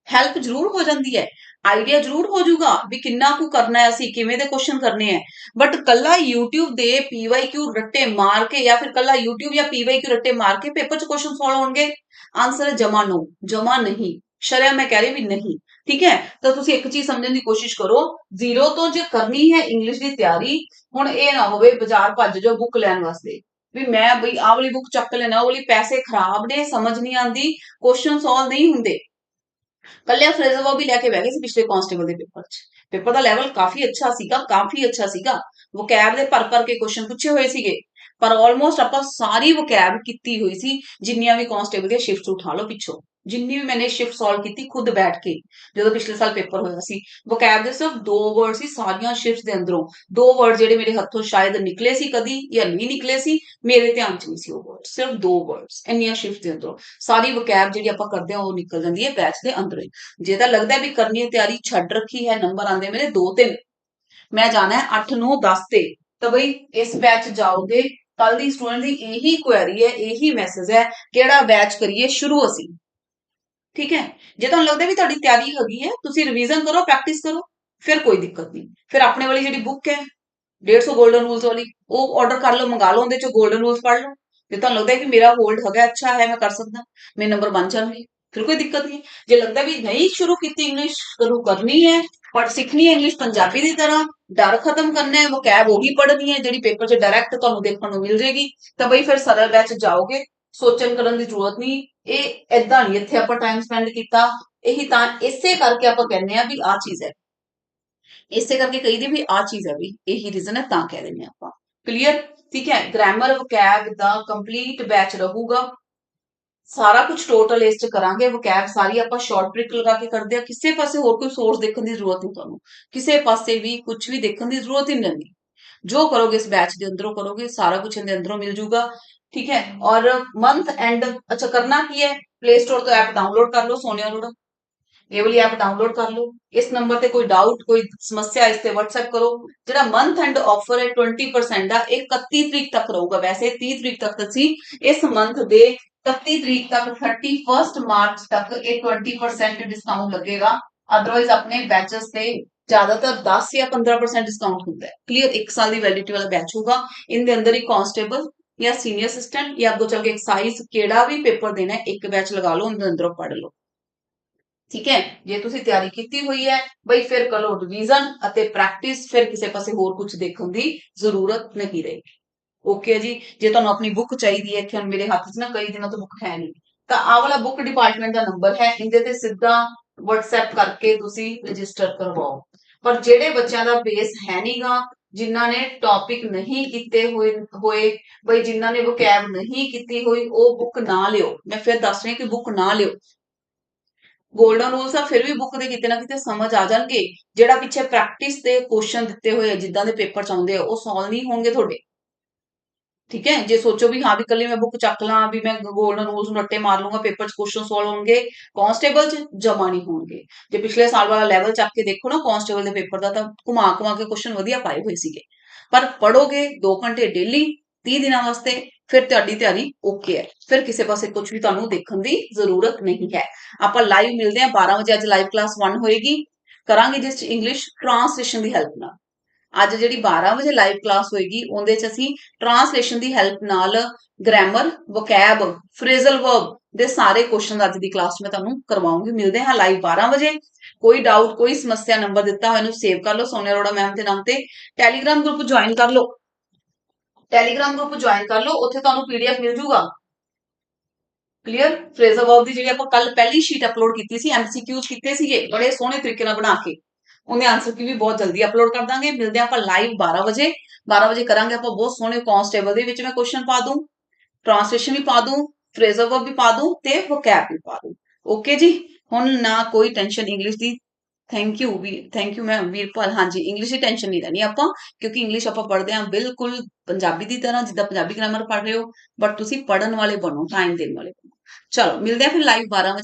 ਹੈਲਪ ਜ਼ਰੂਰ ਹੋ ਜਾਂਦੀ ਹੈ। ਆਈਡੀਆ ਜ਼ਰੂਰ ਹੋ ਜਾਊਗਾ ਵੀ ਕਿੰਨਾ ਕੁ ਕਰਨਾ ਹੈ ਅਸੀਂ, ਕਿਵੇਂ ਦੇ ਕੁਐਸਚਨ ਕਰਨੇ ਹੈ। ਬਟ ਕੱਲਾ YouTube ਦੇ PYQ ਰੱਟੇ ਮਾਰ ਕੇ ਜਾਂ ਫਿਰ ਕੱਲਾ YouTube ਜਾਂ PYQ ਰੱਟੇ ਮਾਰ ਕੇ ਪੇਪਰ 'ਚ ਕੁਐਸਚਨ ਸੋਲਵ ਹੋਣਗੇ? ਆਨਸਰ ਹੈ ਜਮਾ ਨੋ ਜਮਾ ਨਹੀਂ। ਸ਼ਰਿਆ, ਮੈਂ ਕਹਿ ਰਹੀ ਵੀ ਨਹੀਂ। ਠੀਕ ਹੈ? ਤਾਂ ਤੁਸੀਂ ਇੱਕ ਚੀਜ਼ ਸਮਝਣ ਦੀ ਕੋਸ਼ਿਸ਼ ਕਰੋ ਜ਼ੀਰੋ ਤੋਂ ਜੇ ਕਰਨੀ ਹੈ ਇੰਗਲਿਸ਼ ਦੀ ਤਿਆਰੀ, ਹੁਣ ਇਹ ਨਾ ਹੋਵੇ ਬਾਜ਼ਾਰ ਭੱਜ ਜਾਓ ਬੁੱਕ ਲੈਣ ਵਾਸਤੇ। ਵੀ ਮੈਂ ਬਈ ਆਹ ਵਾਲੀ ਬੁੱਕ ਚੱਕ ਲੈਣਾ, ਉਹ ਵਾਲੀ ਪੈਸੇ ਖਰਾਬ ਨੇ, ਸਮਝ ਨਹੀਂ ਆਂਦੀ ਕੁਐਸਚਨ ਸੋਲਵ ਨਹੀਂ ਹੁੰਦੇ। ਕੱਲਿਆ ਫਰੇਜ਼ਰ ਉਹ ਵੀ ਲੈ ਕੇ ਬਹਿ ਗਏ ਸੀ ਪਿਛਲੇ ਕਾਂਸਟੇਬਲ ਦੇ ਪੇਪਰ 'ਚ। ਪੇਪਰ ਦਾ ਲੈਵਲ ਕਾਫੀ ਅੱਛਾ ਸੀਗਾ, ਕਾਫੀ ਅੱਛਾ ਸੀਗਾ। ਵੋਕੈਬ ਦੇ ਭਰ ਭਰ ਕੇ ਕੁਐਸਚਨ ਪੁੱਛੇ ਹੋਏ ਸੀਗੇ। ਪਰ ਆਲਮੋਸਟ ਆਪਾਂ ਸਾਰੀ ਵੋਕੈਬ ਕੀਤੀ ਹੋਈ ਸੀ, ਜਿੰਨੀਆਂ ਵੀ ਕਾਂਸਟੇਬਲ ਦੀਆਂ ਸ਼ਿਫਟਸ ਉਠਾ ਲਓ ਪਿੱਛੋਂ। ਜਿੰਨੀ ਵੀ ਮੈਨੇ ਸ਼ਿਫਟ ਸੋਲਵ ਕੀਤੀ ਖੁਦ ਬੈਠ ਕੇ, ਜਦੋਂ ਪਿਛਲੇ ਸਾਲ ਪੇਪਰ ਹੋਇਆ ਸੀ ਵੋਕੈਬ ਦੇ ਸਿਰਫ ਦੋ ਵਰਡ ਸੀ ਸਾਰੀਆਂ ਸ਼ਿਫਟਸ ਦੇ ਅੰਦਰੋਂ, ਦੋ ਵਰਡ ਜਿਹੜੇ ਮੇਰੇ ਹੱਥੋਂ ਸ਼ਾਇਦ ਨਿਕਲੇ ਸੀ ਕਦੀ ਜਾਂ ਨਹੀਂ ਨਿਕਲੇ ਸੀ, ਮੇਰੇ ਧਿਆਨ 'ਚ ਨਹੀਂ ਸੀ ਉਹ ਵਰਡ ਸਿਰਫ ਦੋ ਵਰਡਸ ਇੰਨੀਆਂ ਸ਼ਿਫਟ ਦੇ ਅੰਦਰੋਂ, ਸਾਰੀ ਵੋਕੈਬ ਜਿਹੜੀ ਆਪਾਂ ਕਰਦੇ ਹਾਂ ਉਹ ਨਿਕਲ ਜਾਂਦੀ ਹੈ ਬੈਚ ਦੇ ਅੰਦਰੋਂ ਹੀ, ਜੇ ਤਾਂ ਲੱਗਦਾ ਵੀ ਕਰਨੀ ਹੈ ਤਿਆਰੀ ਛੱਡ ਰੱਖੀ ਹੈ ਨੰਬਰ ਆਂਦੇ ਮੇਰੇ 2 3 ਮੈਂ ਜਾਣਾ ਹੈ 8 9 10 ਤੇ, ਤਾਂ ਬਈ ਇਸ ਬੈਚ ਜਾਓਗੇ ਕੱਲ ਦੀ ਸਟੂਡੈਂਟ ਦੀ ਇਹੀ ਕੁਐਰੀ ਹੈ, ਇਹੀ ਮੈਸੇਜ ਹੈ, ਕਿਹੜਾ ਬੈਚ ਕਰੀਏ, ਸ਼ੁਰੂ ਅਸੀਂ। ਠੀਕ ਹੈ? ਜੇ ਤੁਹਾਨੂੰ ਲੱਗਦਾ ਵੀ ਤੁਹਾਡੀ ਤਿਆਰੀ ਹੈਗੀ ਹੈ, ਤੁਸੀਂ ਰਿਵੀਜ਼ਨ ਕਰੋ ਪ੍ਰੈਕਟਿਸ ਕਰੋ, ਫਿਰ ਕੋਈ ਦਿੱਕਤ ਨਹੀਂ। ਫਿਰ ਆਪਣੇ ਵਾਲੀ ਜਿਹੜੀ ਬੁੱਕ ਹੈ 150 골ਡਨ ਰੂਲਸ ਵਾਲੀ, ਉਹ ਆਰਡਰ ਕਰ ਲਓ, ਮੰਗਾ ਲਓ, ਉਹਦੇ ਚੋਂ 골ਡਨ ਰੂਲਸ ਪੜ੍ਹ ਲਓ। ਜੇ ਤੁਹਾਨੂੰ ਲੱਗਦਾ ਕਿ ਮੇਰਾ ਹੋਲਡ ਹੈਗਾ, ਅੱਛਾ ਹੈ, ਮੈਂ ਕਰ ਸਕਦਾ ਮੈਂ ਨੰਬਰ ਬਣ ਜਾਣਗੇ, ਫਿਰ ਕੋਈ ਦਿੱਕਤ ਨਹੀਂ। ਜੇ ਲੱਗਦਾ ਵੀ ਨਹੀਂ ਸ਼ੁਰੂ ਕੀਤੀ ਇੰਗਲਿਸ਼ ਕਰੂ ਕਰਨੀ ਹੈ ਪਰ ਸਿੱਖਣੀ ਹੈ ਇੰਗਲਿਸ਼ ਪੰਜਾਬੀ ਦੀ ਤਰ੍ਹਾਂ, ਡਰ ਖਤਮ ਕਰਨਾ ਹੈ ਵੋਕੈਬ ਉਹੀ ਪੜ੍ਹਨੀ ਹੈ, ਜਿਹੜੀ ਪੇਪਰ 'ਚ ਡਾਇਰੈਕਟ ਤੁਹਾਨੂੰ ਦੇਖਣ ਨੂੰ ਮਿਲ ਜੇਗੀ ਤਾਂ ਬਈ ਫਿਰ ਸਰਲ ਬੈਚ ਜਾਓਗੇ, ਸੋਚਣ ਕਰਨ ਦੀ ਜ਼ਰੂਰਤ ਨਹੀਂ ਇਹ ਐਦਾਂ ਨਹੀਂ, ਇੱਥੇ ਆਪਾਂ ਟਾਈਮ ਸਪੈਂਡ ਕੀਤਾ। ਇਹੀ ਤਾਂ ਇਸੇ ਕਰਕੇ ਆਪਾਂ ਕਹਿੰਦੇ ਆ ਵੀ ਆ ਚੀਜ਼ ਹੈ। ਇਸੇ ਕਰਕੇ ਕਹੀਦੀ ਵੀ ਆ ਚੀਜ਼ ਹੈ ਵੀ, ਇਹੀ ਰੀਜ਼ਨ ਹੈ, ਤਾਂ ਕਹਿ ਰਹੇ ਨੇ ਆਪਾਂ। ਕਲੀਅਰ ਠੀਕ ਹੈ? ਗ੍ਰਾਮਰ ਵੋਕੈਬ ਦਾ ਕੰਪਲੀਟ ਬੈਚ ਰਹੂਗਾ। ਸਾਰਾ ਕੁਝ ਟੋਟਲ ਇਸ ਚ ਕਰਾਂਗੇ। ਵੋਕੈਬ ਸਾਰੀ ਆਪਾਂ ਸ਼ਾਰਟ ਟ੍ਰਿਕ ਲਗਾ ਕੇ ਕਰਦੇ ਆ ਕਿਸੇ ਪਾਸੇ ਹੋਰ ਕੋਈ ਸੋਰਸ ਦੇਖਣ ਦੀ ਜ਼ਰੂਰਤ ਨਹੀਂ ਤੁਹਾਨੂੰ। ਕਿਸੇ ਪਾਸੇ ਵੀ ਕੁਝ ਵੀ ਦੇਖਣ ਦੀ ਜ਼ਰੂਰਤ ਹੀ ਨਹੀਂ। ਜੋ ਕਰੋਗੇ ਇਸ ਬੈਚ ਦੇ ਅੰਦਰੋਂ ਕਰੋਗੇ, ਸਾਰਾ ਕੁਝ ਇਹਦੇ ਅੰਦਰੋਂ ਮਿਲ ਜੂਗਾ। ਠੀਕ ਹੈ? ਔਰ ਮੰਥ ਐਂਡ ਅੱਛਾ ਕਰਨਾ ਕੀ ਹੈ? ਪਲੇ ਸਟੋਰ ਤੋਂ ਐਪ ਡਾਊਨਲੋਡ ਕਰ ਲਓ ਸੋਨਿਆ ਲੋੜਾ ਇਹ ਵਾਲੀ ਐਪ ਡਾਊਨਲੋਡ ਕਰ ਲਓ। ਇਸ ਨੰਬਰ ਤੇ ਕੋਈ ਡਾਊਟ ਕੋਈ ਸਮੱਸਿਆ, ਇਸ ਤੇ WhatsApp ਕਰੋ। ਜਿਹੜਾ ਮੰਥ ਐਂਡ ਆਫਰ ਹੈ 20% ਦਾ 31 ਤਰੀਕ ਤੱਕ ਰਹੂਗਾ। ਵੈਸੇ 30 ਤਰੀਕ ਤੱਕ ਅਸੀਂ ਇਸ ਮੰਥ ਦੇ 31 ਤਰੀਕ ਤੱਕ 31 ਮਾਰਚ ਤੱਕ ਇਹ 20% ਡਿਸਕਾਊਂਟ ਲੱਗੇਗਾ। ਅਦਰਵਾਈਜ਼ ਆਪਣੇ ਬੈਚਸ ਤੇ ਜ਼ਿਆਦਾਤਰ 10 ਜਾਂ 15% ਡਿਸਕਾਊਂਟ ਹੁੰਦਾ ਹੈ। ਕਲੀਅਰ 1 ਸਾਲ ਦੀ ਵੈਲਿਡਿਟੀ ਵਾਲਾ ਬੈਚ ਹੋਊਗਾ। ਇਹਦੇ ਅੰਦਰ ਹੀ ਕਾਂਸਟੇਬਲ ਜਾਂ ਸੀਨੀਅਰ ਅਸਿਸਟੈਂਟ ਜਾਂ ਅੱਗੋਂ ਚੱਲ ਕੇ ਐਕਸਾਈਜ਼ ਕਿਹੜਾ ਵੀ ਪੇਪਰ ਦੇਣਾ ਇੱਕ ਬੈਚ ਲਗਾ ਲਓ, ਉਹਦੇ ਅੰਦਰੋਂ ਪੜ੍ਹ ਲਓ। ਠੀਕ ਹੈ? ਜੇ ਤੁਸੀਂ ਤਿਆਰੀ ਕੀਤੀ ਹੋਈ ਹੈ, ਬਈ ਫਿਰ ਕਰੋ ਰਿਵੀਜ਼ਨ ਅਤੇ ਪ੍ਰੈਕਟਿਸ ਫਿਰ ਕਿਸੇ ਪਾਸੇ ਹੋਰ ਕੁਝ ਦੇਖਣ ਦੀ ਜ਼ਰੂਰਤ ਨਹੀਂ ਰਹੇਗੀ। ਓਕੇ ਜੀ? ਜੇ ਤੁਹਾਨੂੰ ਆਪਣੀ ਬੁੱਕ ਚਾਹੀਦੀ ਹੈ ਕਿ ਹੁਣ ਮੇਰੇ ਹੱਥ 'ਚ ਨਾ ਕਈ ਦਿਨਾਂ ਤੋਂ ਬੁੱਕ ਹੈ ਨਹੀਂ। ਤਾਂ ਆਹ ਵਾਲਾ ਬੁੱਕ ਡਿਪਾਰਟਮੈਂਟ ਦਾ ਨੰਬਰ ਹੈ, ਇਹਦੇ ਤੇ ਸਿੱਧਾ WhatsApp ਕਰਕੇ ਤੁਸੀਂ ਰਜਿਸਟਰ ਕਰਵਾਓ। ਪਰ ਜਿਹੜੇ ਬੱਚਿਆਂ ਦਾ ਬੇਸ ਹੈ ਨਹੀਂਗਾ ਜਿਨ੍ਹਾਂ ਨੇ ਟੌਪਿਕ ਨਹੀਂ ਕੀਤੇ ਹੋਏ ਹੋਏ, ਬਈ ਜਿਨ੍ਹਾਂ ਨੇ ਵੋਕੈਬ ਨਹੀਂ ਕੀਤੀ ਹੋਈ, ਉਹ ਬੁੱਕ ਨਾ ਲਿਓ। ਮੈਂ ਫਿਰ ਦੱਸ ਰਹੀ ਕਿ ਬੁੱਕ ਨਾ ਲਿਓ। ਗੋਲਡਨ ਰੂਲਸ ਆ, ਫਿਰ ਵੀ ਬੁੱਕ ਦੇ ਕਿਤੇ ਨਾ ਕਿਤੇ ਸਮਝ ਆ ਜਾਣਗੇ। ਜਿਹੜਾ ਪਿੱਛੇ ਪ੍ਰੈਕਟਿਸ ਦੇ ਕੁਐਸਚਨ ਦਿੱਤੇ ਹੋਏ ਆ, ਜਿੱਦਾਂ ਦੇ ਪੇਪਰ ਚ ਆਉਂਦੇ ਆ, ਉਹ ਸੋਲਵ ਨਹੀਂ ਹੋਣਗੇ ਤੁਹਾਡੇ। ਠੀਕ ਹੈ? ਜੇ ਸੋਚੋ ਵੀ ਹਾਂ ਵੀ ਕੱਲੀ ਮੈਂ ਬੁੱਕ ਚੱਕ ਲਾਂ, ਵੀ ਮੈਂ ਗੋਲਡਨ ਰੂਲਸ ਨੂੰ ਰੱਟੇ ਮਾਰ ਲੂੰਗਾ ਪੇਪਰ ਚ ਕੁਐਸਚਨ ਸੋਲਵ ਹੋਣਗੇ ਕਾਂਸਟੇਬਲ ਚ ਜਮਾ ਨਹੀਂ ਹੋਣਗੇ। ਜੇ ਪਿਛਲੇ ਸਾਲ ਵਾਲਾ ਲੈਵਲ ਚੱਕ ਕੇ ਦੇਖੋ ਨਾ ਕਾਂਸਟੇਬਲ ਦੇ ਪੇਪਰ ਦਾ ਤਾਂ ਘੁਮਾ ਘੁਮਾ ਕੇ ਕੁਐਸਚਨ ਵਧੀਆ ਪਾਏ ਹੋਏ ਸੀਗੇ। ਪਰ ਪੜੋਗੇ 2 ਘੰਟੇ ਡੇਲੀ 30 ਦਿਨਾਂ ਵਾਸਤੇ, ਫਿਰ ਤੁਹਾਡੀ ਤਿਆਰੀ ਓਕੇ ਹੈ। ਫਿਰ ਕਿਸੇ ਪਾਸੇ ਕੁਝ ਵੀ ਤੁਹਾਨੂੰ ਦੇਖਣ ਦੀ ਜ਼ਰੂਰਤ ਨਹੀਂ ਹੈ। ਆਪਾਂ ਲਾਈਵ ਮਿਲਦੇ ਹਾਂ 12 ਵਜੇ ਅੱਜ ਲਾਈਵ ਕਲਾਸ 1 ਹੋਏਗੀ। ਕਰਾਂਗੇ ਜਿਸ ਚ ਇੰਗਲਿਸ਼ ਟ੍ਰਾਂਸਲੇਸ਼ਨ ਦੀ ਹੈਲਪ ਨਾਲ। ਅੱਜ ਜਿਹੜੀ 12 ਵਜੇ ਲਾਈਵ ਕਲਾਸ ਹੋਏਗੀ, ਉਹਦੇ ਚ ਅਸੀਂ ਟ੍ਰਾਂਸਲੇਸ਼ਨ ਦੀ ਹੈਲਪ ਨਾਲ ਗ੍ਰਾਮਰ ਵੋਕੈਬ ਫਰੇਜ਼ਲ ਵਰਬ ਦੇ ਸਾਰੇ ਕੁਐਸਚਨ ਅੱਜ ਦੀ ਕਲਾਸ ਮੈਂ ਤੁਹਾਨੂੰ ਕਰਵਾਉਂਗੀ। ਮਿਲਦੇ ਹਾਂ ਲਾਈਵ 12 ਵਜੇ। ਕੋਈ ਡਾਊਟ ਕੋਈ ਸਮੱਸਿਆ ਨੰਬਰ ਦਿੱਤਾ ਹੋਇਆ ਇਹਨੂੰ ਸੇਵ ਕਰ ਲਓ। ਸੋਨੀਆ ਅਰੋੜਾ ਮੈਮ ਦੇ ਨਾਮ ਤੇ ਟੈਲੀਗ੍ਰਾਮ ਗਰੁੱਪ ਜੁਆਇਨ ਕਰ ਲਓ। ਟੈਲੀਗ੍ਰਾਮ ਗਰੁੱਪ ਜੁਆਇਨ ਕਰ ਲਓ। ਉੱਥੇ ਤੁਹਾਨੂੰ ਪੀਡੀਐਫ ਮਿਲ ਜੂਗਾ। ਕਲੀਅਰ ਫਰੇਜ਼ਲ ਵਰਬ ਦੀ ਜਿਹੜੀ ਆਪਾਂ ਕੱਲ ਪਹਿਲੀ ਸ਼ੀਟ ਅਪਲੋਡ ਕੀਤੀ ਸੀ ਐਮਸੀਕਿਊਜ਼ ਕੀਤੇ ਸੀਗੇ, ਬੜੇ ਸੋਹਣੇ ਤਰੀਕੇ ਨਾਲ ਬਣਾ ਕੇ। ਉਹਨੇ ਆਨਸਰ ਕੀ ਵੀ ਬਹੁਤ ਜਲਦੀ ਅਪਲੋਡ ਕਰ ਦਾਂਗੇ। ਮਿਲਦੇ ਆਪਾਂ ਲਾਈਵ 12 ਵਜੇ। 12 ਵਜੇ ਕਰਾਂਗੇ ਆਪਾਂ ਬਹੁਤ ਸੋਹਣੇ ਕਾਂਸਟੇਬਲ ਦੇ ਵਿੱਚ ਮੈਂ ਕੁਐਸਚਨ ਪਾ ਦੂੰ ਟ੍ਰਾਂਸਲੇਸ਼ਨ ਵੀ ਪਾ ਦੂੰ ਫਰੇਜ਼ਲ ਵਰਬ ਵੀ ਪਾ ਦੂੰ ਤੇ ਵੋਕੈਬ ਵੀ ਪਾ ਦੂੰ। ਓਕੇ ਜੀ? ਹੁਣ ਨਾ ਕੋਈ ਟੈਨਸ਼ਨ ਇੰਗਲਿਸ਼ ਦੀ। ਥੈਂਕ ਯੂ ਵੀ ਥੈਂਕ ਯੂ ਮੈਂ ਵੀਰਪਾਲ ਹਾਂਜੀ ਇੰਗਲਿਸ਼ ਦੀ ਟੈਨਸ਼ਨ ਨਹੀਂ ਲੈਣੀ ਆਪਾਂ, ਕਿਉਂਕਿ ਇੰਗਲਿਸ਼ ਆਪਾਂ ਪੜ੍ਹਦੇ ਹਾਂ ਬਿਲਕੁਲ ਪੰਜਾਬੀ ਦੀ ਤਰ੍ਹਾਂ, ਜਿੱਦਾਂ ਪੰਜਾਬੀ ਗ੍ਰਾਮਰ ਪੜ੍ਹ ਰਹੇ ਹੋ ਬਟ ਤੁਸੀਂ ਪੜਨ ਵਾਲੇ ਬਣੋ ਟਾਈਮ ਦੇਣ ਵਾਲੇ ਬਣੋ। ਚਲੋ, ਮਿਲਦੇ ਆ ਫਿਰ ਲਾਈਵ 12 ਵਜੇ।